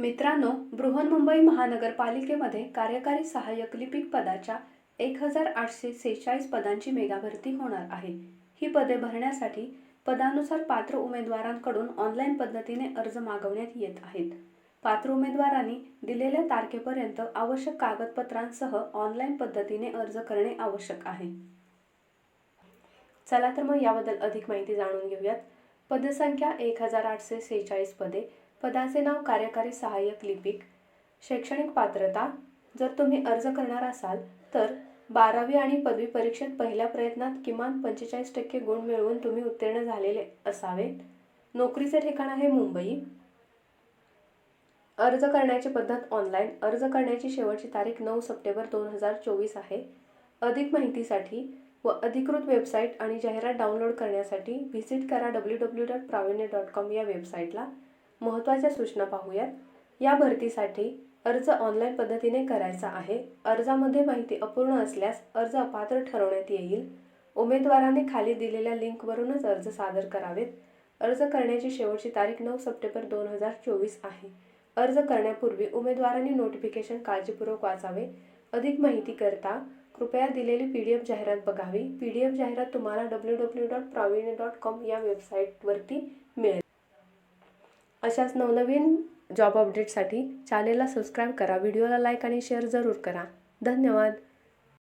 मित्रांनो बृहन्मुंबई महानगरपालिकेमध्ये कार्यकारी सहाय्यक लिपिक पदाच्या एक हजार आठशे सेहेचाळीस पदांची मेगाभरती होणार आहे. ही पदे भरण्यासाठी पदानुसार पात्र उमेदवारांकडून ऑनलाईन पद्धतीने अर्ज मागवण्यात येत आहेत. पात्र उमेदवारांनी दिलेल्या तारखेपर्यंत आवश्यक कागदपत्रांसह ऑनलाईन पद्धतीने अर्ज करणे आवश्यक आहे. चला तर मग याबद्दल अधिक माहिती जाणून घेऊयात. पदसंख्या एक हजार आठशे सेहेचाळीस पदे पदाचे नाव कार्यकारी सहाय्यक लिपिक शैक्षणिक पात्रता जर तुम्ही अर्ज करणार असाल तर बारावी आणि पदवी परीक्षेत पहिल्या प्रयत्नात किमान पंचेचाळीस टक्के गुण मिळवून तुम्ही उत्तीर्ण झालेले असावेत नोकरीचे ठिकाण आहे मुंबई. अर्ज करण्याची पद्धत ऑनलाईन अर्ज करण्याची शेवटची तारीख नऊ सप्टेंबर दोन हजार चोवीस आहे. अधिक माहितीसाठी व अधिकृत वेबसाईट आणि जाहिरात डाउनलोड करण्यासाठी व्हिजिट करा W W dot Pravinya dot com या वेबसाईटला महत्त्वाच्या सूचना पाहूयात. या भरतीसाठी अर्ज ऑनलाईन पद्धतीने करायचा आहे. अर्जामध्ये माहिती अपूर्ण असल्यास अर्ज अपात्र ठरवण्यात येईल. उमेदवाराने खाली दिलेल्या लिंकवरूनच अर्ज सादर करावेत. अर्ज करण्याची शेवटची तारीख नऊ सप्टेंबर दोन हजार चोवीस आहे. अर्ज करण्यापूर्वी उमेदवारांनी नोटिफिकेशन काळजीपूर्वक वाचावे. अधिक माहिती करता कृपया दिलेली पी डी एफ जाहिरात बघावी. पी डी एफ जाहिरात तुम्हाला W W dot Pravinya dot com या वेबसाईटवरती मिळेल. अशाच नवनवीन जॉब अपडेटसाठी चॅनेलला सबस्क्राईब करा व्हिडिओला लाईक आणि शेअर जरूर करा. धन्यवाद.